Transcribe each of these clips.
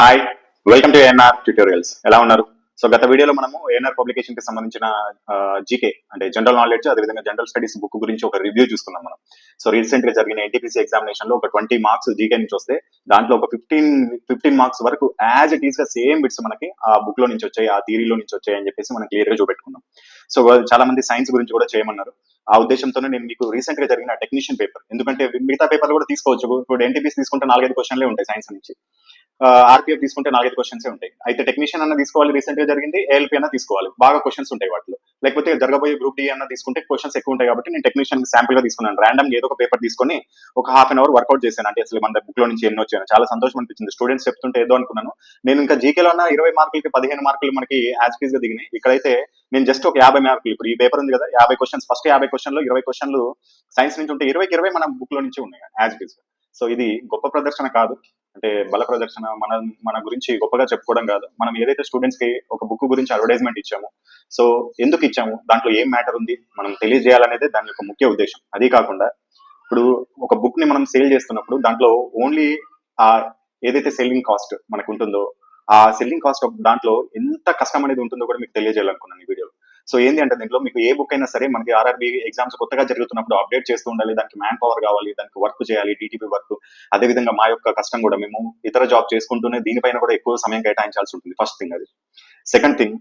Hi welcome to ANR tutorials ఎలా ఉన్నారు? So గత వీడియోలో మనము ఏఎన్ఆర్ పబ్లికేషన్కి సంబంధించిన జీకే అంటే జనరల్ నాలెడ్జ్ అదేవిధంగా జనరల్ స్టడీస్ బుక్ గురించి ఒక రివ్యూ చూసుకున్నాం మనం. సో రీసెంట్గా జరిగిన ఎన్టీపీసీ ఎగ్జామినేషన్లో ఒక ట్వంటీ మార్క్స్ జీకే నుంచి వస్తే దాంట్లో ఒక ఫిఫ్టీన్ ఫిఫ్టీన్ మార్క్స్ వరకు యాజ్ ఇట్ ఈస్గా సేమ్ బిట్స్ మనకి ఆ బుక్లో నుంచి వచ్చాయి ఆ థీరీలో నుంచి వచ్చాయి అని చెప్పేసి మనం క్లియర్గా చూపెట్టుకున్నాం. సో చాలా మంది సైన్స్ గురించి కూడా చేయమన్నారు. ఆ ఉద్దేశంతోనే నేను మీకు రీసెంట్గా జరిగిన టెక్నీషియన్ పేపర్ ఎందుకంటే మిగతా పేపర్ కూడా తీసుకోవచ్చు. ఇప్పుడు ఎన్టీపీసీ తీసుకుంటే నాలుగైదు క్వశ్చన్లే ఉంటాయి సైన్స్ నుంచి. ఆర్పీఎఫ్ తీసుకుంటే నాలుగైదు క్వశ్చన్స్ ఉంటాయి. అయితే టెక్నీషియన్ అన్న తీసుకోవాలి రీసెంట్గా జరిగింది ఏఎల్పీ అన్న తీసుకోవాలి. బాగా క్వశ్చన్స్ ఉంటాయి వాటిలో. లేకపోతే జరగబోయే గ్రూప్ డి అన్న తీసుకుంటే క్వశ్చన్స్ ఎక్కువ ఉంటాయి కాబట్టి నేను టెక్నీషియన్ శాంపుల్గా తీసుకున్నాను. ర్యాండమ్ ఏదో ఒక పేపర్ తీసుకొని ఒక హాఫ్ అన్ అవర్ వర్కౌట్ చేశాను. అంటే అసలు మన బుక్లో నుంచి ఎన్నో వచ్చాను చాలా సంతోషం అనిపించింది. స్టూడెంట్స్ చెప్తుంటే ఏదో అనుకున్నాను. నేను ఇంకా జీకేలో ఉన్న ఇరవై మార్కులకి పదిహేను మార్కులు మనకి యాజ్ ఫీజ్గా దిగినాయి. ఇక్కడైతే నేను జస్ట్ ఒక యాభై మార్కులు. ఇప్పుడు ఈ పేపర్ ఉంది కదా యాభై క్వశ్చన్స్ ఫస్ట్ యాభై క్వశ్చన్లు ఇరవై క్వశ్చన్లు సైన్స్ నుంచి ఉంటే ఇరవై ఇరవై మన బుక్లో నుంచి ఉన్నాయి యాజ్ ఫీజ్ సో ఇది గొప్ప ప్రదర్శన కాదు. అంటే బల ప్రదర్శన మన మన గురించి గొప్పగా చెప్పుకోవడం కాదు. మనం ఏదైతే స్టూడెంట్స్కి ఒక బుక్ గురించి అడ్వర్టైజ్మెంట్ ఇచ్చామో సో ఎందుకు ఇచ్చాము? దాంట్లో ఏం మ్యాటర్ ఉంది? మనం తెలియజేయాలనేది దాని యొక్క ముఖ్య ఉద్దేశం. అది కాకుండా ఇప్పుడు ఒక బుక్ని మనం సేల్ చేస్తున్నప్పుడు దాంట్లో ఓన్లీ ఆ ఏదైతే సెల్లింగ్ కాస్ట్ మనకు ఉంటుందో ఆ సెల్లింగ్ కాస్ట్ దాంట్లో ఎంత కష్టం అనేది ఉంటుందో కూడా మీకు తెలియజేయాలనుకున్నాను ఈ సో ఏంటి అంటే దీంట్లో మీకు ఏ బుక్ అయినా సరే మనకి ఆర్ఆర్బి ఎగ్జామ్స్ కొత్తగా జరుగుతున్నప్పుడు అప్డేట్ చేస్తూ ఉండాలి. దానికి మ్యాన్ పవర్ కావాలి దానికి వర్క్ చేయాలి డిటిపి వర్క్ అదేవిధంగా మా యొక్క కష్టం కూడా మేము ఇతర జాబ్ చేసుకుంటూనే దీనిపైన కూడా ఎక్కువ సమయం కేటాయించాల్సి ఉంటుంది ఫస్ట్ థింగ్ అది. సెకండ్ థింగ్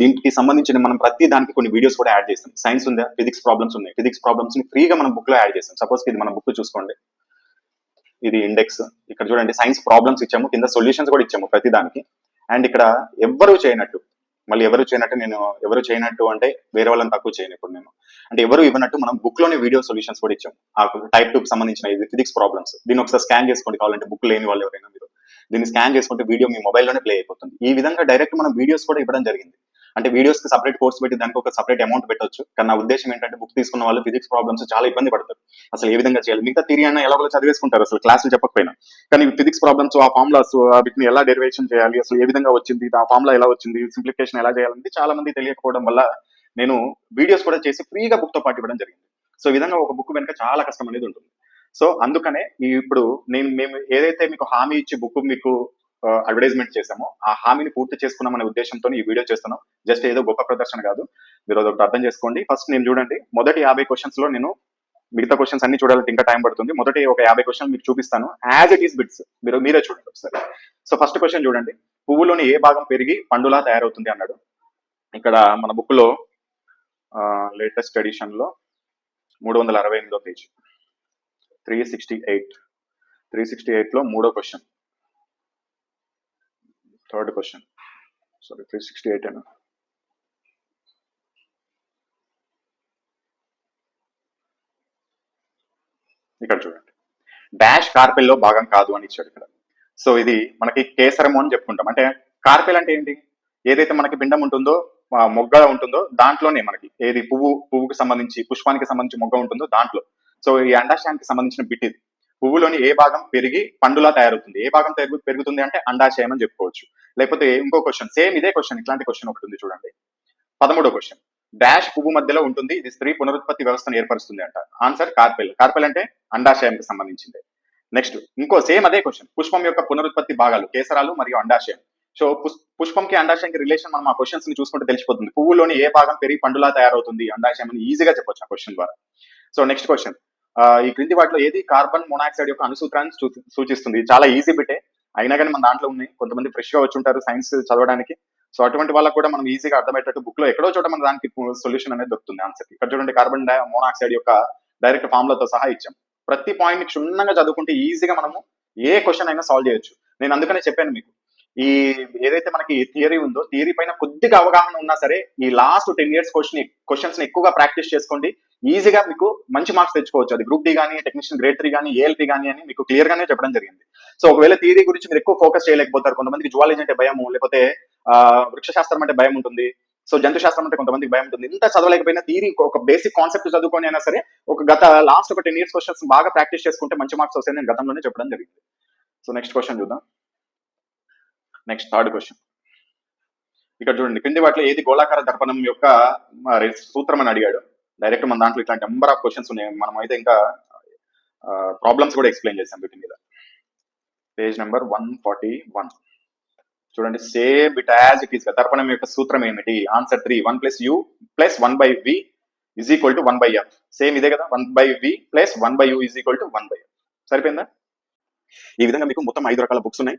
దీనికి సంబంధించిన మనం ప్రతి దానికి కొన్ని వీడియోస్ కూడా యాడ్ చేస్తాం. సైన్స్ ఉందా? ఫిజిక్స్ ప్రాబ్లమ్స్ ఉన్నాయి. ఫిజిక్స్ ప్రాబ్లమ్స్ని ఫ్రీగా మనం బుక్లో యాడ్ చేస్తాం. సపోజ్ ఇది మన బుక్ చూసుకోండి. ఇది ఇండెక్స్ ఇక్కడ చూడండి సైన్స్ ప్రాబ్లమ్స్ ఇచ్చాము. కింద సొల్యూషన్స్ కూడా ఇచ్చాము ప్రతి దానికి. అండ్ ఇక్కడ ఎవ్వరూ చేయనట్టు మళ్ళీ ఎవరు చేయనట్టు నేను ఎవరు చేయనట్టు అంటే వేరే వాళ్ళని తక్కువ చేయను ఇప్పుడు నేను. అంటే ఎవరు ఇవ్వనట్టు మనం బుక్లోనే వీడియో సొల్యూషన్స్ కూడా ఇచ్చాము ఆ టైప్ టూ సంబంధించిన ఇది ఫిజిక్స్ ప్రాబ్లమ్స్. దీన్ని ఒకసారి స్కాన్ చేసుకోండి కావాలంటే బుక్ లేని వాళ్ళు ఎవరైనా మీరు. దీన్ని స్కాన్ చేసుకుంటే వీడియో మీ మొబైల్లోనే ప్లే అయిపోతుంది. ఈ విధంగా డైరెక్ట్ మనం వీడియోస్ కూడా ఇవ్వడం జరిగింది. అంటే వీడియోస్కి సపరేట్ కోర్స్ పెట్టి దానికి ఒక సపరేట్ అమౌంట్ పెట్టొచ్చు. కానీ నా ఉద్దేశం ఏంటంటే బుక్ తీసుకున్న వాళ్ళు ఫిజిక్స్ ప్రాబ్లమ్స్ చాలా ఇబ్బంది పడతారు. అసలు ఏ విధంగా చేయాలి? మిగతా థియరీ అయినా ఎలా చదివేసుకుంటారు. అసలు క్లాసులు చెప్పకపోయినా. కానీ ఫిజిక్స్ ప్రాబ్లమ్స్ ఆ ఫార్ములాస్ వీటిని ఎలా డెరివేషన్ చేయాలి? అసలు ఏ విధంగా వచ్చింది? ఆ ఫార్ములా ఎలా వచ్చింది? సింప్లిఫికేషన్ ఎలా చేయాలంటే చాలా మంది తెలియకపోవడం వల్ల నేను వీడియోస్ కూడా చేసి ఫ్రీగా బుక్తో పాటు ఇవ్వడం జరిగింది. సో ఈ విధంగా ఒక బుక్ వెనుక చాలా కష్టం అనేది ఉంటుంది. సో అందుకనే ఇప్పుడు నేను మేము ఏదైతే మీకు హామీ ఇచ్చి బుక్ మీకు అడ్వర్టైజ్మెంట్ చేశాము. ఆ హామీని పూర్తి చేసుకున్నామనే ఉద్దేశంతో ఈ వీడియో చేస్తున్నాం. జస్ట్ ఏదో గొప్ప ప్రదర్శన కాదు. మీరు అదొకటి అర్థం చేసుకోండి. ఫస్ట్ నేను చూడండి. మొదటి యాభై క్వశ్చన్స్లో నేను మిగతా క్వశ్చన్స్ అన్ని చూడాలంటే ఇంకా టైం పడుతుంది. మొదటి ఒక యాభై క్వశ్చన్ మీకు చూపిస్తాను. యాజ్ ఇట్ ఈస్ బిట్స్ మీరు మీరే చూడండి ఒకసారి. సో ఫస్ట్ క్వశ్చన్ చూడండి. పువ్వులోని ఏ భాగం పెరిగి పండులా తయారవుతుంది అన్నాడు. ఇక్కడ మన బుక్లో లేటెస్ట్ ఎడిషన్లో మూడు వందల అరవై ఎనిమిదో page three sixty eight three sixty ఎయిట్లో మూడో question third question sorry three sixty eight అయినా ఇక్కడ చూడండి. డాష్ కార్పెల్లో భాగం కాదు అని ఇచ్చాడు ఇక్కడ. సో ఇది మనకి కేసరము అని చెప్పుకుంటాం. అంటే కార్పెల్ అంటే ఏంటి? ఏదైతే మనకి పిండం ఉంటుందో మొగ్గ ఉంటుందో దాంట్లోనే మనకి ఏది పువ్వు పువ్వుకి సంబంధించి పుష్పానికి సంబంధించి మొగ్గ ఉంటుందో దాంట్లో. సో ఈ అండాశయానికి సంబంధించిన బిట్ ఇది. పువ్వులోని ఏ భాగం పెరిగి పండులా తయారవుతుంది? ఏ భాగం పెరుగు పెరుగుతుంది అంటే అండాశయం అని చెప్పుకోవచ్చు. లేకపోతే ఇంకో క్వశ్చన్ సేమ్ ఇదే క్వశ్చన్ ఇట్లాంటి క్వశ్చన్ ఒకటి ఉంది చూడండి. పదమూడో క్వశ్చన్ డాష్ పువ్వు మధ్యలో ఉంటుంది ఇది స్త్రీ పునరుత్పత్తి వ్యవస్థను ఏర్పరుస్తుంది అంట. Answer carpel. కార్పెల్ అంటే అండాశయానికి సంబంధించింది. నెక్స్ట్ ఇంకో సేమ్ అదే క్వశ్చన్ పుష్పం యొక్క పునరుత్పత్తి భాగాలు కేసరాలు మరియు అండాశయం. సో పుష్పంకి అండాశయంకి రిలేషన్ మనం ఆ క్వశ్చన్స్ని చూసుకుంటే తెలిసిపోతుంది. పువ్వులోని ఏ భాగం పెరిగి పండులా తయారవుతుంది? అండాశయం అని ఈజీగా చెప్పొచ్చు ఆ క్వశ్చన్ ద్వారా. సో నెక్స్ట్ క్వశ్చన్ ఈ క్రింది వాటిలో ఏది? కార్బన్ మోనాక్సైడ్ యొక్క అనుసూత్రాన్ని సూచిస్తుంది. చాలా ఈజీ బిటే. అయినా కానీ మన దాంట్లో ఉన్నాయి. కొంతమంది ఫ్రెష్గా వచ్చి ఉంటారు సైన్స్ చదవడానికి. సో అటువంటి వాళ్ళకి కూడా మనం ఈజీగా అర్థమయ్యేటట్టు బుక్లో ఎక్కడో చోట మన దానికి సొల్యూషన్ అనేది దొరుకుతుంది. ఆన్సర్ ఇక్కడ చూడండి కార్బన్ డై మోనాక్సైడ్ యొక్క డైరెక్ట్ ఫార్ములాతో సహా ఇచ్చాం. ప్రతి పాయింట్ని క్షుణ్ణంగా చదువుకుంటే ఈజీగా మనము ఏ క్వశ్చన్ అయినా సాల్వ్ చేయొచ్చు. నేను అందుకనే చెప్పాను మీకు. ఈ ఏదైతే మనకి థియరీ ఉందో థియరీ పైన కొద్దిగా అవగాహన ఉన్నా సరే ఈ last ten years question questions ఎక్కువగా ప్రాక్టీస్ చేసుకోండి. ఈజీగా మీకు మంచి మార్క్స్ తెచ్చుకోవచ్చు. అది గ్రూప్ డి కానీ టెక్నీషియన్ గ్రేడ్ త్రీ కానీ ఏఎల్పీ కానీ అని మీకు క్లియర్ గానే చెప్పడం జరిగింది. సో ఒకవేళ థియరీ గురించి మీరు ఎక్కువ ఫోకస్ చేయలేకపోతారు కొంతమందికి జువాలజీ అంటే భయము లేకపోతే వృక్షశాస్త్రం అంటే భయం ఉంటుంది. సో జంతు శాస్త్రం అంటే కొంతమందికి భయం ఉంటుంది. ఇంత చదవలేకపోయినా థీరీ ఒక బేసిక్ కాన్సెప్ట్ చదువుకొని అయినా సరే ఒక గత లాస్ట్ ఒక టెన్ ఇయర్స్ క్వశ్చన్స్ బాగా ప్రాక్టీస్ చేసుకుంటే మంచి మార్క్స్ వస్తాయి నేను గతంలోనే చెప్పడం జరిగింది. సో నెక్స్ట్ క్వశ్చన్ చూద్దాం. నెక్స్ట్ థర్డ్ క్వశ్చన్ ఇక్కడ చూడండి కింది వాటిలో ఏది గోళాకార దర్పణం యొక్క సూత్రం అని అడిగాడు. డైరెక్ట్ మన దాంట్లో ఇట్లాంటి నెంబర్ ఆఫ్ క్వశ్చన్స్ ఉన్నాయి. మనం అయితే ఇంకా ప్రాబ్లమ్స్ కూడా ఎక్స్ప్లెయిన్ చేసాం వీటి మీద. Page number one forty one చూడండి same it as it is దర్పణం యొక్క సూత్రం ఏమిటి? Answer three one plus u plus one by v is equal to one by f same ఇదే కదా? One by v plus one by u is equal to one by f సరిపోయిందా? ఈ విధంగా మీకు మొత్తం ఐదు రకాల బుక్స్ ఉన్నాయి.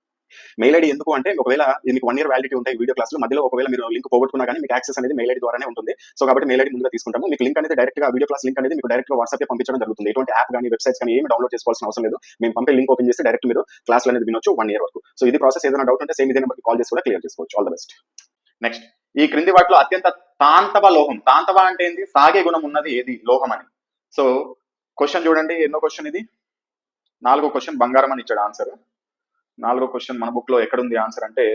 మెయిల్ ఐడి ఎందుకు అంటే ఒకవేళ ఇది మీకు వన్ ఇయర్ వ్యాలిడిటీ ఉంటాయి వీడియో క్లాసులు మధ్యలో ఒకవేళ మీరు లింక్ పోగొట్టుకున్నా కానీ మీకు యాక్సెస్ అనేది మెయిల్ ఐడి ద్వారానే ఉంటుంది. సో కాబట్టి మెయిల్ ఐడి ముందుగా తీసుకుంటాము. మీకు లింక్ అనేది డైరెక్ట్గా వీడియో క్లాస్ లింక్ అనేది మీకు డైరెక్ట్గా వాట్సాప్ పంపించడం జరుగుతుంది. ఎటువంటి యాప్ కానీ వెబ్సైట్స్ కానీ ఏమి డౌన్లోడ్ చేసుకోవాల్సిన అవసరం లేదు. మేము పంపే లింక్ ఓపెన్ చేసి డైరెక్ట్ మీరు క్లాస్ అనేది వినొచ్చు వన్ ఇయర్ వరకు. సో ఇది ప్రాసెస్ ఏదైనా డౌట్ ఉంటే సేమ్ ఇదే నెంబర్కి కాల్ చేసి కూడా క్లియర్ చేసుకోవచ్చు. ఆల్ ద బెస్ట్ నెక్స్ట్ ఈ క్రింది వాటిలో అత్యంత తాంతవ లోహం. తాంతవ అంటే ఏంది? సాగే గుణం ఉన్నది ఏది? లోహం అని. సో క్వశ్చన్ చూడండి. ఎన్నో క్వశ్చన్ ఇది? నాలుగో క్వశ్చన్ బంగారం అని ఇచ్చాడు ఆన్సర్ నాలుగో క్వశ్చన్ మన బుక్లో ఎక్కడుంది ఆన్సర్ అంటే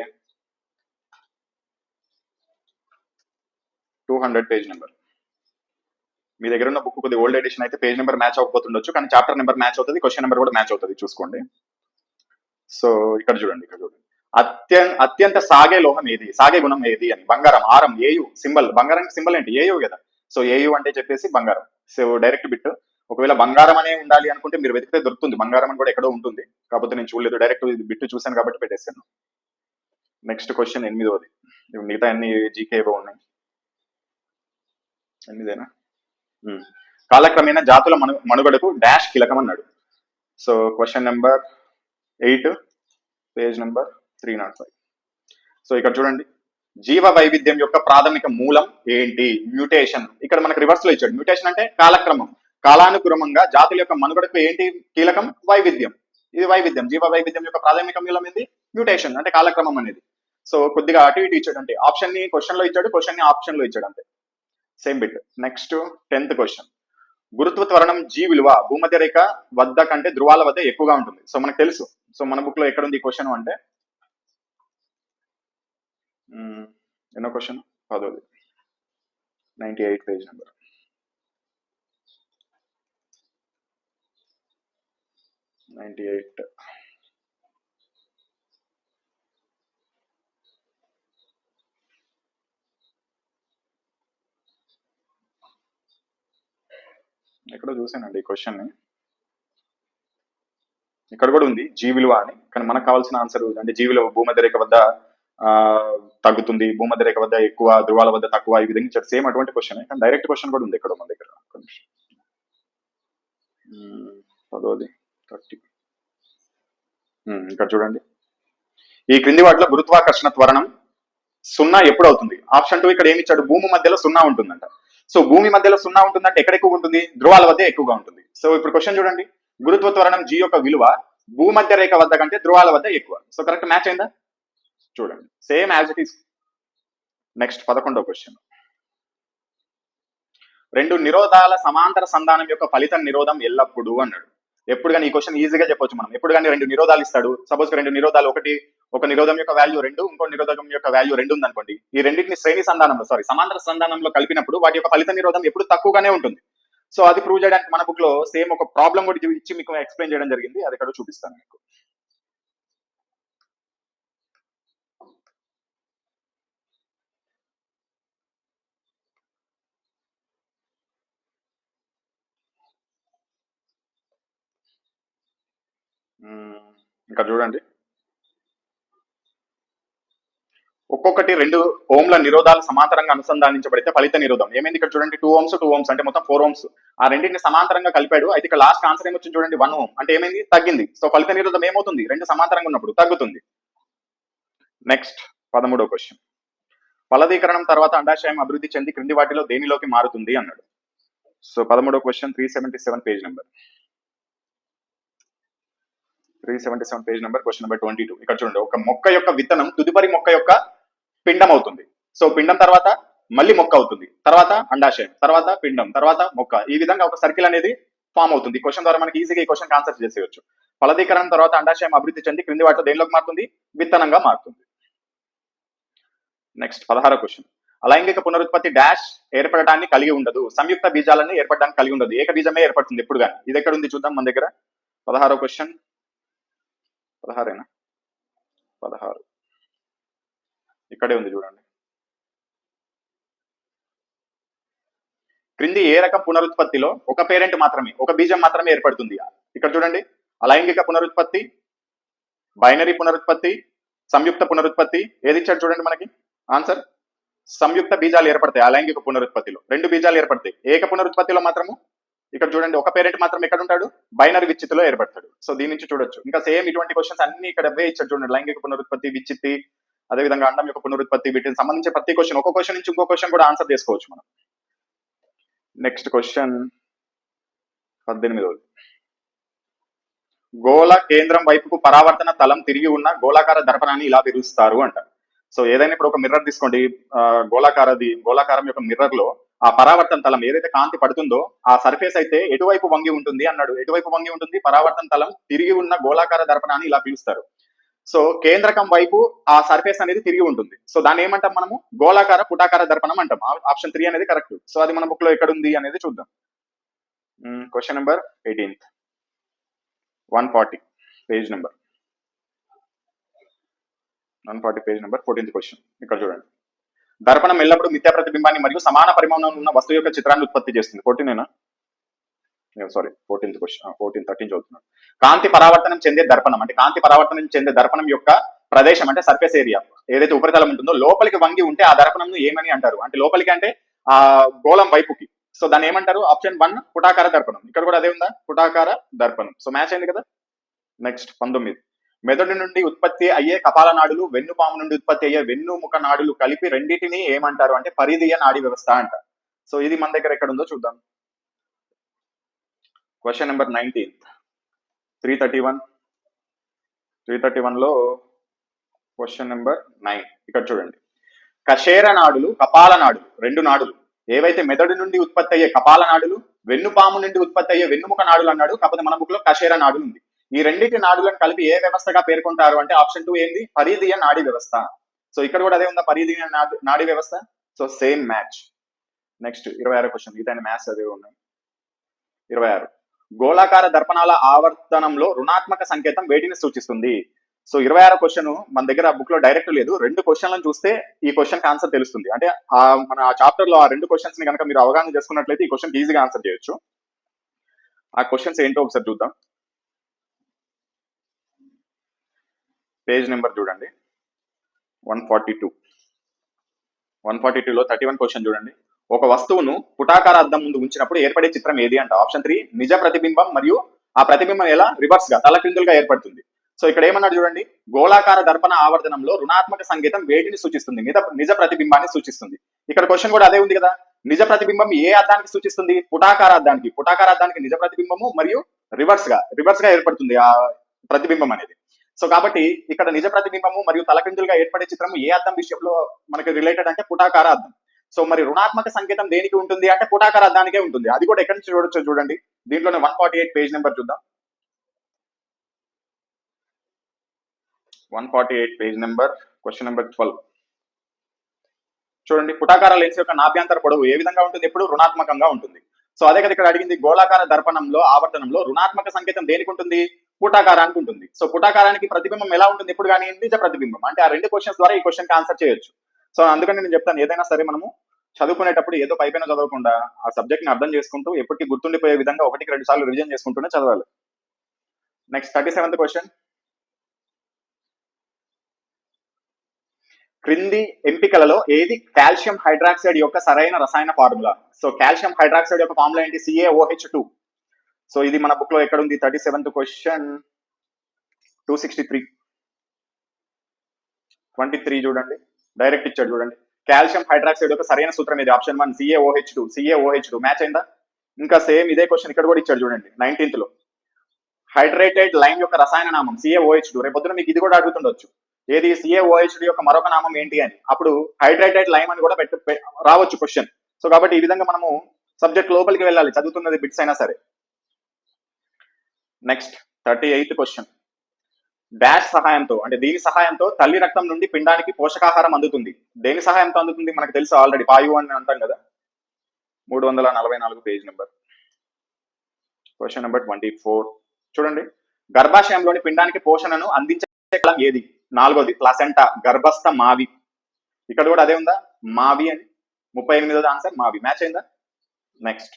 టూ హండ్రెడ్ పేజ్ నెంబర్ మీ దగ్గర ఉన్న బుక్ కొద్ది ఓల్డ్ ఎడిషన్ అయితే పేజ్ నెంబర్ మ్యాచ్ అవ్వకపోతుండొచ్చు కానీ చాప్టర్ నెంబర్ మ్యాచ్ అవుతుంది క్వశ్చన్ నెంబర్ కూడా మ్యాచ్ అవుతుంది చూసుకోండి. సో ఇక్కడ చూడండి ఇక్కడ చూడండి. అత్యంత అత్యంత సాగే లోహం ఏది? సాగే గుణం ఏది అని. బంగారం ఆరం ఏయు సింబల్. బంగారం సింబల్ ఏంటి? ఏయు కదా. సో ఏయు అంటే చెప్పేసి బంగారం. సో డైరెక్ట్ బిట్ ఒకవేళ బంగారం అనే ఉండాలి అనుకుంటే మీరు వెతికితే దొరుకుతుంది. బంగారం అని కూడా ఎక్కడో ఉంటుంది. కాకపోతే నేను చూడలేదు. డైరెక్ట్ బిట్టు చూశాను కాబట్టి పెట్టేశాను. నెక్స్ట్ క్వశ్చన్ ఎనిమిదవది. మిగతా అన్ని జీకే ఏవో ఉన్నాయి ఎనిమిదేనా? కాలక్రమేణ కాలక్రమేణా జాతుల మను మనుగడకు డాష్ కీలకం అన్నాడు so question number eight page number three nought five so ఇక్కడ చూడండి. జీవ వైవిధ్యం యొక్క ప్రాథమిక మూలం ఏంటి? మ్యూటేషన్ ఇక్కడ మనకు రివర్స్లో ఇచ్చాడు. మ్యూటేషన్ అంటే కాలక్రమం. కాలానుక్రమంగా జాతుల యొక్క మనుగడకు ఏంటి కీలకం? వైవిధ్యం. ఇది వైవిధ్యం. జీవ వైవిధ్యం యొక్క ప్రాథమిక మూలం ఏంది? మ్యూటేషన్ అంటే కాలక్రమం అనేది. సో కొద్దిగా అటు ఇటు ఇచ్చాడు అంటే ఆప్షన్ని క్వశ్చన్లో ఇచ్చాడు క్వశ్చన్ని ఆప్షన్లో ఇచ్చాడు అంతే. Same bit next tenth question గురుత్వ త్వరణం జీ విలువ భూమధ్య రేఖ వద్ద కంటే ధృవాల వద్ద ఎక్కువగా ఉంటుంది. సో మనకు తెలుసు. సో మన బుక్లో ఎక్కడ ఉంది క్వశ్చన్ అంటే? Hmm, ఎన్నో question పదోది. Ninety eight page number ninety eight. ఎక్కడో చూసానండి ఈ క్వశ్చన్ని. ఇక్కడ కూడా ఉంది జీ విలువ అని. కానీ మనకు కావాల్సిన ఆన్సర్ అంటే జీ విలువ భూమధ్య రేఖ వద్ద తగ్గుతుంది భూమధ్య రేఖ వద్ద ఎక్కువ ధ్రువాల వద్ద తక్కువ ఈ విధంగా ఇచ్చారు. సేమ్ అటువంటి క్వశ్చన్ కానీ డైరెక్ట్ క్వశ్చన్ కూడా ఉంది ఇక్కడ మన దగ్గర. పదోది థర్టీ. ఇక్కడ చూడండి. ఈ క్రింది వాటిలో గురుత్వాకర్షణ త్వరణం సున్నా ఎప్పుడు అవుతుంది? ఆప్షన్ టూ ఇక్కడ ఏమి ఇచ్చాడు భూమి మధ్యలో సున్నా ఉంటుందంట. సో భూమి మధ్యలో సున్నా ఉంటుందంటే ఎక్కడ ఎక్కువ ఉంటుంది? ధ్రువాల వద్ద ఎక్కువగా ఉంటుంది. సో ఇప్పుడు క్వశ్చన్ చూడండి. గురుత్వ త్వరణం జీ యొక్క విలువ భూమధ్య రేఖ వద్ద కంటే ధ్రువాల వద్ద ఎక్కువ. సో కరెక్ట్ మ్యాచ్ అయిందా? చూడండి. Same as it is next పదకొండవ క్వశ్చన్ రెండు నిరోధాల సమాంతర సంధానం యొక్క ఫలితం నిరోధం ఎల్లప్పుడూ అన్నాడు. ఎప్పుడు కానీ ఈ క్వశ్చన్ ఈజీగా చెప్పొచ్చు మనం. ఎప్పుడు కానీ రెండు నిరోధాలు ఇస్తాడు. సపోజ్ రెండు నిరోధాలు ఒకటి ఒక నిరోధం యొక్క వాల్యూ రెండు ఇంకో నిరోధకం యొక్క వాల్యూ రెండు ఉందనుకోండి. ఈ రెండింటిని శ్రేణి సంధానంలో సారీ సమాంతర సంధానంలో కలిపినప్పుడు వాటి యొక్క ఫలిత నిరోధం ఎప్పుడు తక్కువగానే ఉంటుంది. సో అది ప్రూవ్ చేయడానికి మన బుక్లో సేమ్ ఒక ప్రాబ్లం కూడా ఇచ్చి మీకు ఎక్స్ప్లెయిన్ చేయడం జరిగింది. అది అక్కడ చూపిస్తాను మీకు మ్మ్. ఇంకా చూడండి. ఒక్కొక్కటి రెండు ఓంల నిరోధాలు సమాంతరంగా అనుసంధానించబడితే ఫలిత నిరోధం. ఏమైంది ఇక్కడ చూడండి? టూ ఓమ్స్ టూ ఓమ్స్ అంటే మొత్తం ఫోర్ ఓమ్స్ ఆ రెండింటిని సమాంతరంగా కలిపాడు. అయితే ఇక్కడ లాస్ట్ ఆన్సర్ ఏమొచ్చింది చూడండి? వన్ ఓం అంటే ఏమైంది? తగ్గింది. సో ఫలిత నిరోధం ఏమవుతుంది? రెండు సమాంతరంగా ఉన్నప్పుడు తగ్గుతుంది. నెక్స్ట్ పదమూడో క్వశ్చన్ ఫలదీకరణం తర్వాత అండాశయం అభివృద్ధి చెంది క్రింది వాటిలో దేనిలోకి మారుతుంది? అన్నాడు. సో పదమూడో question three seventy seven page number three seventy seven page number question number twenty two ఇక్కడ చూడండి ఒక మొక్క యొక్క విత్తనం తుదిపరి మొక్క యొక్క పిండం అవుతుంది. సో పిండం తర్వాత మళ్ళీ మొక్క అవుతుంది. తర్వాత అండాశయం తర్వాత పిండం తర్వాత మొక్క. ఈ విధంగా ఒక సర్కిల్ అనేది ఫామ్ అవుతుంది. క్వశ్చన్ ద్వారా మనకి ఈజీగా ఈ క్వశ్చన్ ఆన్సర్ చేసేయచ్చు. ఫలదీకరణం తర్వాత అండాశయం అభివృద్ధి చెంది క్రింది వాటిలో దేనిలోకి మారుతుంది? విత్తనంగా మారుతుంది. నెక్స్ట్ పదహారో క్వశ్చన్. అలైంగిక పునరుత్పత్తి డాష్ ఏర్పడటాన్ని కలిగి ఉండదు. సంయుక్త బీజాలను ఏర్పడడానికి కలిగి ఉండదు. ఏక బీజమే ఏర్పడుతుంది ఎప్పుడు కానీ ఇది ఎక్కడ ఉంది చూద్దాం మన దగ్గర. పదహారో క్వశ్చన్. పదహారేనా? పదహారు. ఇక్కడే ఉంది చూడండి. క్రింది ఏ రకం పునరుత్పత్తిలో ఒక పేరెంట్ మాత్రమే ఒక బీజం మాత్రమే ఏర్పడుతుంది? ఇక్కడ చూడండి. అలైంగిక పునరుత్పత్తి బైనరీ పునరుత్పత్తి సంయుక్త పునరుత్పత్తి. ఏది ఇచ్చాడు చూడండి మనకి? ఆన్సర్? సంయుక్త బీజాలు ఏర్పడతాయి అలైంగిక పునరుత్పత్తిలో. రెండు బీజాలు ఏర్పడతాయి. ఏక పునరుత్పత్తిలో మాత్రము? ఇక్కడ చూడండి ఒక పేరెంట్ మాత్రం ఎక్కడ ఉంటాడు బైనరీ విచ్చితిలో ఏర్పడతాడు. సో దీని నుంచి చూడొచ్చు. ఇంకా సేమ్ ఇటువంటి క్వశ్చన్స్ అన్ని ఇక్కడ అవే ఇచ్చారు చూడండి. లైంగిక పునరుత్పత్తి విచ్చితి అదేవిధంగా అండం యొక్క పునరుత్పత్తి వీటికి సంబంధించి ప్రతి క్వశ్చన్ ఒక క్వశ్చన్ నుంచి ఇంకో క్వశ్చన్ కూడా ఆన్సర్ చేసుకోవచ్చు మనం. నెక్స్ట్ క్వశ్చన్ పద్దెనిమిదవది. గోళ కేంద్రం వైపుకు పరావర్తన తలం తిరిగి ఉన్న గోళాకార దర్పణాన్ని ఇలా పిలుస్తారు అంట. సో ఏదైనా ఇప్పుడు ఒక మిర్రర్ తీసుకోండి. గోళాకారది గోళాకారం యొక్క మిర్రర్లో ఆ పరావర్తన తలం ఏదైతే కాంతి పడుతుందో ఆ సర్ఫేస్ అయితే ఎటువైపు వంగి ఉంటుంది అన్నాడు. ఎటువైపు వంగి ఉంటుంది? పరావర్తన తలం తిరిగి ఉన్న గోళాకార దర్పణాన్ని ఇలా పిలుస్తారు. సో కేంద్రకం వైపు ఆ సర్ఫేస్ అనేది తిరిగి ఉంటుంది. సో దాన్ని ఏమంటాం మనము? గోళాకార పుటాకార దర్పణం అంటాం. ఆప్షన్ త్రీ అనేది కరెక్ట్ సో అది మన బుక్లో ఎక్కడ ఉంది అనేది చూద్దాం. Question number eighteenth one forty page number one forty page number fourteenth question ఇక్కడ చూడండి. దర్పణం ఎల్లప్పుడూ మిథ్యా ప్రతిబింబాన్ని మరియు సమాన పరిమాణంలో ఉన్న వస్తువు యొక్క చిత్రాన్ని ఉత్పత్తి చేస్తుంది. ఫోర్టీనేనా sorry fourteenth question fourteen thirteen చదువుతున్నాను. కాంతి పరావర్తనం చెందే దర్పణం అంటే కాంతి పరావర్తనం చెందే దర్పణం యొక్క ప్రదేశం అంటే సర్ఫేస్ ఏరియా ఏదైతే ఉపరితలం ఉంటుందో లోపలికి వంగి ఉంటే ఆ దర్పణం ఏమని అంటారు? అంటే లోపలికి అంటే ఆ గోళం వైపుకి. సో దాన్ని ఏమంటారు? ఆప్షన్ వన్ పుటాకార దర్పణం. ఇక్కడ కూడా అదే ఉందా? పుటాకార దర్పణం. సో మ్యాచ్ అయింది కదా? నెక్స్ట్ పంతొమ్మిది. మెదడు నుండి ఉత్పత్తి అయ్యే కపాల నాడులు వెన్నుపాము నుండి ఉత్పత్తి అయ్యే వెన్ను ముఖ నాడులు కలిపి రెండింటిని ఏమంటారు అంటే పరిధీయ నాడి వ్యవస్థ అంట. సో ఇది మన దగ్గర ఎక్కడ ఉందో చూద్దాం. Question number nineteenth three thirty one three thirty వన్లో క్వశ్చన్ నెంబర్ నైన్ ఇక్కడ చూడండి. కశేర నాడులు కపాల నాడులు రెండు నాడులు. ఏవైతే మెదడు నుండి ఉత్పత్తి అయ్యే కపాల నాడులు వెన్నుపాము నుండి ఉత్పత్తి అయ్యే వెన్నుముక నాడులు అన్నాడు కాకపోతే మన బుక్లో కషేర నాడులు ఉంది. ఈ రెండింటి నాడులను కలిపి ఏ వ్యవస్థగా పేర్కొంటారు? అంటే ఆప్షన్ టూ ఏంది? పరిధియ నాడి వ్యవస్థ. సో ఇక్కడ కూడా అదే ఉందా? పరీధీయ నాడి- నాడి వ్యవస్థ? So same match. నెక్స్ట్ ఇరవై ఆరు క్వశ్చన్. ఇదైన మ్యాథ్స్ అదే ఉన్నాయి. ఇరవై ఆరు. గోళాకార దర్పణాల ఆవర్తనంలో రుణాత్మక సంకేతం వేటిని సూచిస్తుంది? సో ఇరవై ఆరో క్వశ్చన్ మన దగ్గర బుక్లో డైరెక్ట్ లేదు. రెండు క్వశ్చన్లను చూస్తే ఈ క్వశ్చన్కి ఆన్సర్ తెలుస్తుంది. అంటే ఆ మన ఆ చాప్టర్లో ఆ రెండు క్వశ్చన్స్ని కనుక మీరు అవగాహన చేసుకున్నట్లయితే ఈ క్వశ్చన్ ఈజీగా ఆన్సర్ చేయొచ్చు. ఆ క్వశ్చన్స్ ఏంటో ఒకసారి చూద్దాం. పేజ్ నెంబర్ చూడండి. One forty two. One forty టూలో థర్టీ వన్ క్వశ్చన్ చూడండి. ఒక వస్తువును పుటాకార అద్దం ముందు ఉంచినప్పుడు ఏర్పడే చిత్రం ఏది అంట? ఆప్షన్ త్రీ నిజ ప్రతిబింబం మరియు ఆ ప్రతిబింబం ఎలా? రివర్స్గా తలక్రిందులుగా ఏర్పడుతుంది. సో ఇక్కడ ఏమన్నాడు చూడండి? గోళాకార దర్పణ ఆవర్తనంలో రుణాత్మక సంకేతం వేడిని సూచిస్తుంది? నిజ నిజ ప్రతిబింబాన్ని సూచిస్తుంది. ఇక్కడ క్వశ్చన్ కూడా అదే ఉంది కదా? నిజ ప్రతిబింబం ఏ అద్దానికి సూచిస్తుంది? పుటాకార అద్దానికి పుటాకార అద్దానికి నిజ ప్రతిబింబము మరియు రివర్స్గా రివర్స్గా ఏర్పడుతుంది ఆ ప్రతిబింబం అనేది. సో కాబట్టి ఇక్కడ నిజ ప్రతిబింబము మరియు తలకిందులుగా ఏర్పడే చిత్రం ఏ అర్థం విషయంలో మనకి రిలేటెడ్ అంటే పుటాకార అర్థం. సో మరి రుణాత్మక సంకేతం దేనికి ఉంటుంది అంటే పుటాకార అర్థానికే ఉంటుంది. అది కూడా ఎక్కడి నుంచి చూడొచ్చు చూడండి. దీంట్లోనే one forty eight page number చూద్దాం. One forty eight page number question number twelve చూడండి పుటాకార లెన్స్ యొక్క నాభ్యంతర పొడవు ఏ విధంగా ఉంటుంది? ఎప్పుడు రుణాత్మకంగా ఉంటుంది. సో అదే కదా ఇక్కడ అడిగింది గోళాకార దర్పణంలో ఆవర్తనంలో రుణాత్మక సంకేతం దేనికి ఉంటుంది? పుటాకారానికి ఉంటుంది. సో పుటాకారానికి ప్రతిబింబం ఎలా ఉంటుంది? ఎప్పుడు కానీ నిజ ప్రతిబింబం. అంటే ఆ రెండు క్వశ్చన్స్ ద్వారా ఈ క్వశ్చన్ ఆన్సర్ చేయొచ్చు. సో అందుకని నేను చెప్తాను. ఏదైనా సరే మనము చదువుకునేటప్పుడు ఏదో పైపైన చదవకుండా ఆ సబ్జెక్ట్ని అర్థం చేసుకుంటూ ఎప్పటికీ గుర్తుండిపోయే విధంగా ఒకటికి రెండు సార్లు రివిజన్ చేసుకుంటూనే చదవాలి. నెక్స్ట్ థర్టీ సెవెంత్ క్వశ్చన్ క్రింది ఎంపికలలో ఏది కాల్షియం హైడ్రాక్సైడ్ యొక్క సరైన రసాయన ఫార్ములా? సో కాల్షియం హైడ్రాక్సైడ్ యొక్క ఫార్ములా ఏంటి? సిఏఓహెచ్ టూ సో ఇది మన బుక్లో ఎక్కడ ఉంది thirty seventh question two sixty three twenty three చూడండి. డైరెక్ట్ ఇచ్చాడు చూడండి. కాల్షియం హైడ్రాక్సైడ్ యొక్క సరైన సూత్రం ఇది. Option one CAOH two CAOH two match అయిందా? ఇంకా సేమ్ ఇదే క్వశ్చన్ ఇక్కడ కూడా ఇచ్చాడు చూడండి. నైన్టీన్త్లో. హైడ్రేటెడ్ లైమ్ యొక్క రసాయన నామం సిఏఓహెచ్ టూ రేపొద్దున మీకు ఇది కూడా అడుగుతుండొచ్చు. ఏది? సిఏఓహెచ్ యొక్క మరొక నామం ఏంటి అని. అప్పుడు హైడ్రేటెడ్ లైమ్ అని కూడా పెట్టు రావచ్చు క్వశ్చన్ సో కాబట్టి ఈ విధంగా మనము సబ్జెక్ట్ లోపలికి వెళ్ళాలి. చదువుతున్నది బిట్స్ అయినా సరే. Next thirty eighth question dash సహాయంతో అంటే దీని సహాయంతో తల్లి రక్తం నుండి పిండానికి పోషకాహారం అందుతుంది. దేని సహాయంతో అందుతుంది మనకు తెలుసు ఆల్రెడీ పాయు అని అంటాం కదా. మూడు వందల నలభై నాలుగు page number question number twenty four చూడండి. గర్భాశయంలోని పిండానికి పోషణను అందించే కలం ఏది? నాలుగోది ప్లసెంటా గర్భస్థ మావి. ఇక్కడ కూడా అదే ఉందా? మావి అని. ముప్పై ఎనిమిదోది ఆన్సర్ మావి. మ్యాచ్ అయిందా? నెక్స్ట్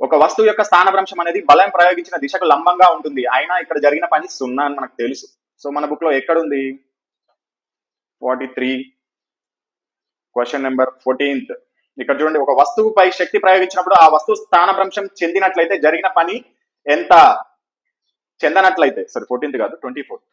ఒక వస్తువు యొక్క స్థానభ్రంశం అనేది బలం ప్రయోగించిన దిశకు లంబంగా ఉంటుంది. అయినా ఇక్కడ జరిగిన పని సున్నా అని మనకు తెలుసు. సో మన బుక్లో ఎక్కడ ఉంది forty three question number fourteenth ఇక్కడ చూడండి ఒక వస్తువుపై శక్తి ప్రయోగించినప్పుడు ఆ వస్తువు స్థానభ్రంశం చెందినట్లయితే జరిగిన పని ఎంత? చెందనట్లయితే సరే ఫోర్టీన్త్ కాదు ట్వంటీ ఫోర్త్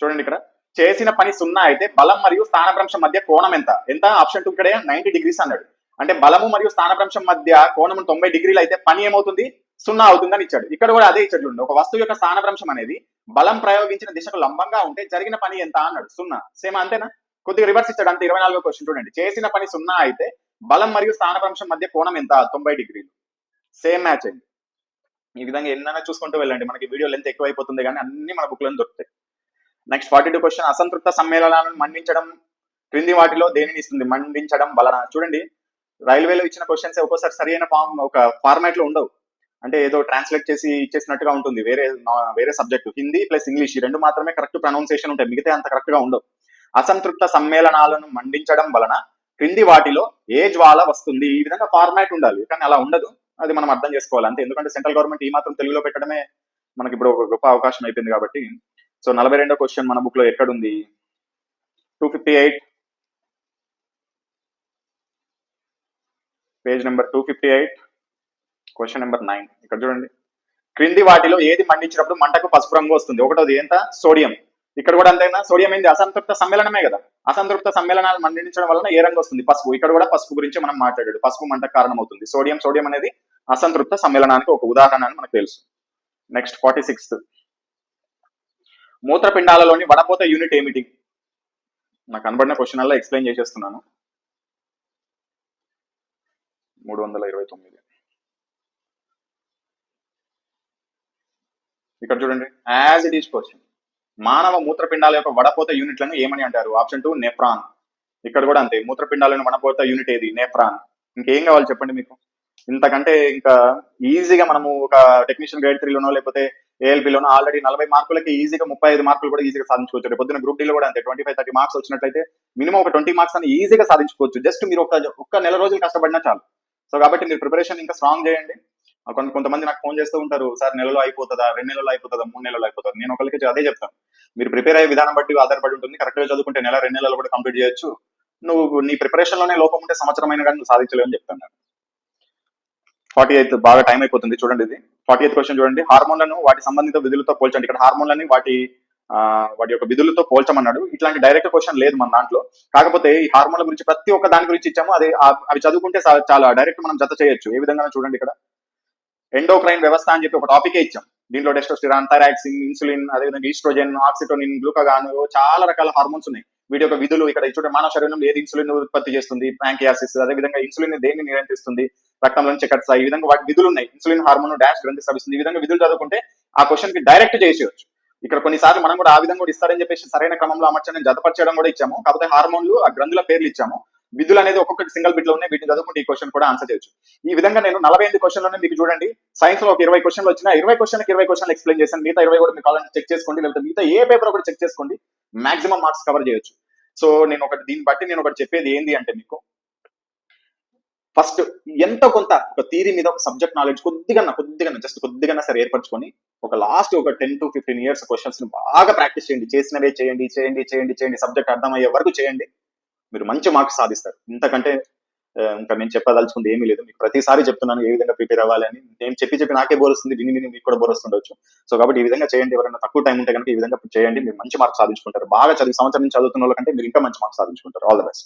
చూడండి ఇక్కడ చేసిన పని సున్నా అయితే బలం మరియు స్థానభ్రంశం మధ్య కోణం ఎంత? ఎంత? ఆప్షన్ టూ ఇక్కడే నైన్టీ డిగ్రీస్ అన్నాడు. అంటే బలము మరియు స్థానభ్రంశం మధ్య కోణం తొంభై డిగ్రీలు అయితే పని ఏమవుతుంది? సున్నా అవుతుందని ఇచ్చాడు. ఇక్కడ కూడా అదే ఇచ్చాడు ఒక వస్తువు యొక్క స్థానభ్రంశం అనేది బలం ప్రయోగించిన దిశకు లంబంగా ఉంటే జరిగిన పని ఎంత అన్నాడు. సున్నా. సేమ్ అంతేనా? కొద్దిగా రివర్స్ ఇచ్చాడు. అంతే ఇరవై నాలుగో క్వశ్చన్ చూడండి. చేసిన పని సున్నా అయితే బలం మరియు స్థానభ్రంశం మధ్య కోణం ఎంత? తొంభై డిగ్రీలు. సేమ్ మ్యాచ్ అయింది ఈ విధంగా ఎన్నైనా చూసుకుంటూ వెళ్ళండి. మనకి వీడియో లెంత్ ఎక్కువైపోతుంది కానీ అన్ని మన బుక్లో దొరుకుతాయి. నెక్స్ట్ ఫార్టీ టూ క్వశ్చన్ అసంతృప్త సమ్మేళనాలను మండించడం క్రింది వాటిలో దేనిని ఇస్తుంది? మండించడం వలన. చూడండి. రైల్వేలో ఇచ్చిన క్వశ్చన్స్ ఒక్కోసారి సరైన ఫామ్ ఒక ఫార్మాట్లో ఉండవు. అంటే ఏదో ట్రాన్స్లేట్ చేసి ఇచ్చేసినట్టుగా ఉంటుంది. వేరే వేరే సబ్జెక్టు హిందీ ప్లస్ ఇంగ్లీష్ ఈ రెండు మాత్రమే కరెక్ట్ ప్రొనౌన్సియేషన్ ఉంటాయి. మిగతా అంత కరెక్ట్గా ఉండవు. అసంతృప్త సమ్మేళనాలను మండించడం వలన క్రింది వాటిలో ఏ జ్వాల వస్తుంది. ఈ విధంగా ఫార్మాట్ ఉండాలి. కానీ అలా ఉండదు. అది మనం అర్థం చేసుకోవాలి. అంతే. ఎందుకంటే సెంట్రల్ గవర్నమెంట్ ఈ మాత్రం తెలుగులో పెట్టడమే మనకి ఇప్పుడు ఒక గొప్ప అవకాశం అయిపోయింది కాబట్టి. సో నలభై రెండో క్వశ్చన్ మన బుక్లో ఎక్కడుంది? Two fifty eight page number two fifty eight question number nine ఇక్కడ చూడండి. క్రింది వాటిలో ఏది మండించినప్పుడు మంటకు పసుపు రంగు వస్తుంది? ఒకటోది ఎంత సోడియం. ఇక్కడ కూడా అంతేనా? సోడియం ఏంది? అసంతృప్త సమ్మేళనమే కదా. అసంతృప్త సమ్మేళనాలు మండించడం వలన ఏ రంగు వస్తుంది? పసుపు. ఇక్కడ కూడా పసుపు గురించి మనం మాట్లాడాడు. పసుపు మంటకు కారణం అవుతుంది సోడియం సోడియం అనేది అసంతృప్త సమ్మేళనానికి ఒక ఉదాహరణ అని మనకు తెలుసు. నెక్స్ట్ ఫార్టీ సిక్స్త్ మూత్రపిండాలలోని వడపోత యూనిట్ ఏమిటి? నాకు కనబడిన క్వశ్చన్ అలా ఎక్స్ప్లెయిన్ చేసేస్తున్నాను. మూడు వందల ఇరవై తొమ్మిది. ఇక్కడ చూడండి. యాజ్ ఇట్ ఈస్ క్వశ్చన్ మానవ మూత్రపిండాల యొక్క వడపోత యూనిట్లను ఏమని అంటారు? ఆప్షన్ టూ నెఫ్రాన్ ఇక్కడ కూడా అంతే. మూత్రపిండాలను వడపోత యూనిట్ ఏది? నెఫ్రాన్ ఇంకేం కావాలి చెప్పండి మీకు? ఇంతకంటే ఇంకా ఈజీగా మనము ఒక టెక్నీషియన్ గైడ్ త్రీలోనో లేకపోతే ఏఎల్పీలోనో ఆల్రెడీ నలభై మార్కులకి ఈజీగా ముప్పై ఐదు మార్కులు కూడా ఈజీగా సాధించుకోవచ్చు. రేపు పొద్దున్న గ్రూప్ డీలో కూడా అంతే. ట్వంటీ ఫైవ్ థర్టీ మార్క్స్ వచ్చినట్లయితే మినిమం ఒక ట్వంటీ మార్క్స్ అని ఈజీగా సాధించుకోవచ్చు. జస్ట్ మీరు ఒక ఒక్క నెల రోజులు కష్టపడినా చాలు. సో కాబట్టి మీరు ప్రిపరేషన్ ఇంకా స్ట్రాంగ్ చేయండి. కొంత కొంతమంది నాకు ఫోన్ చేస్తూ ఉంటారు సార్ నెలలో అయిపోతుందా? రెండు నెలలు అయిపోతుందా? మూడు నెలలు అయిపోతుంది? నేను ఒకరికి అదే చెప్తాను. మీరు ప్రిపేర్ అయ్యే విధానం బట్టి ఆధారపడి ఉంటుంది. కరెక్ట్గా చదువుకుంటే నెల రెండు నెలలు కూడా కంప్లీట్ చేయొచ్చు. నువ్వు నీ ప్రిపరేషన్లోనే లోపం ఉంటే సంవత్సరం అయినా కానీ నువ్వు చెప్తాను నేను. ఫార్టీ ఎయిత్ బాగా టైం అయిపోతుంది చూడండి ఇది. ఫార్టీ ఎయిత్ క్వశ్చన్ చూడండి హార్మోన్లను వాటి సంబంధిత విధులతో పోల్చండి. ఇక్కడ హార్మోన్లని వాటి వాటి యొక్క విధులతో పోల్చమన్నాడు. ఇట్లాంటి డైరెక్ట్ క్వశ్చన్ లేదు మన దాంట్లో. కాకపోతే ఈ హార్మోన్ల గురించి ప్రతి ఒక్క దాని గురించి ఇచ్చాము. అది అవి చదువుకుంటే చాలా డైరెక్ట్ మనం జత చేయొచ్చు. ఏ విధంగా చూడండి ఇక్కడ. ఎండోక్రైన్ వ్యవస్థ అని చెప్పి ఒక టాపికే ఇచ్చాం. దీంట్లో టెస్టోస్టిరాన్ థైరాక్సిన్ ఇన్సులిన్ అదేవిధంగా ఈస్ట్రోజెన్ ఆక్సిటోనిన్ గ్లూకగాన్ చాలా రకాల హార్మోన్స్ ఉన్నాయి. వీటి యొక్క విధులు ఇక్కడ చూడండి. మానవ శరీరంలో ఏది ఇన్సులిన్ ఉత్పత్తి చేస్తుంది? ప్యాంకియాసిస్ అదే విధంగా ఇన్సులిన్ దేన్ని నియంత్రిస్తుంది? రక్తంలో చక్కట్స్ ఈ విధంగా వాటి విధులు ఉన్నాయి. ఇన్సులిన్ హార్మోన్ డాష్ గ్రంథి సవిస్తుంది ఈ విధంగా విధులు చదువుకుంటే ఆ క్వశ్చన్కి డైరెక్ట్ చేసేయచ్చు. ఇక్కడ కొన్నిసార్లు మనం కూడా ఆ విధంగా కూడా ఇస్తారని చెప్పేసి సరైన క్రమంలో అమర్చని జతపరచడం కూడా ఇచ్చాము. కాకపోతే హార్మోన్లు ఆ గ్రంథుల పేర్లు ఇచ్చాము. విధులు అనేది ఒక్కొక్కటి సింగిల్ బిట్లో ఉన్నాయి. వీటిని చదువుకుంటే ఈ క్వశ్చన్ కూడా ఆన్సర్ చేయొచ్చు. ఈ విధంగా నేను నలభై ఎనిమిది క్వశ్చన్లోనే మీకు చూడండి. సైన్స్లో ఒక ఇరవై క్వశ్చన్లు వచ్చిన ఇరవై క్వశ్చన్కి ఇరవై క్వశ్చన్లు ఎక్స్ప్లెయిన్ చేశాను. మిగతా ఇరవై కూడా మీకు కావాలంటే చెక్ చేసుకోండి. లేకపోతే మిగతా ఏ పేపర్ ఒకటి చెక్ చేసుకోండి. మాక్సిమం మార్క్స్ కవర్ చేయొచ్చు. సో నేను ఒకటి దీన్ని బట్టి నేను ఒకటి చెప్పేది ఏంది అంటే మీకు ఫస్ట్ ఎంత కొంత ఒక థీరీ మీద ఒక సబ్జెక్ట్ నాలెడ్జ్ కొద్దిగా కొద్దిగా జస్ట్ కొద్దిగా సరే ఏర్పరచుకొని ఒక లాస్ట్ ఒక టెన్ టు ఫిఫ్టీన్ ఇయర్స్ క్వశ్చన్స్ని బాగా ప్రాక్టీస్ చేయండి. చేసినవే చేయండి చేయండి చేయండి చేయండి. సబ్జెక్ట్ అర్థమయ్యే వరకు చేయండి. మీరు మంచి మార్క్స్ సాధిస్తారు. ఇంతకంటే ఇంకా నేను చెప్పదలుచుకుంది ఏమీ లేదు. మీకు ప్రతిసారి చెప్తున్నాను ఏ విధంగా ప్రిపేర్ అవ్వాలని నేను చెప్పి చెప్పి నాకే బోర్ వస్తుంది విని విని మీకు కూడా బోర్ వస్తుండొచ్చు. సో కాబట్టి ఈ విధంగా చేయండి. ఎవరైనా తక్కువ టైం ఉంటే కనుక ఈ విధంగా చేయండి. మీరు మంచి మార్క్స్ సాధించుకుంటారు. బాగా చదివి సంవత్సరం నుంచి చదువుతున్న వాళ్ళకంటే మీరు ఇంకా మంచి మార్క్స్ సాధించుకుంటారు. All the best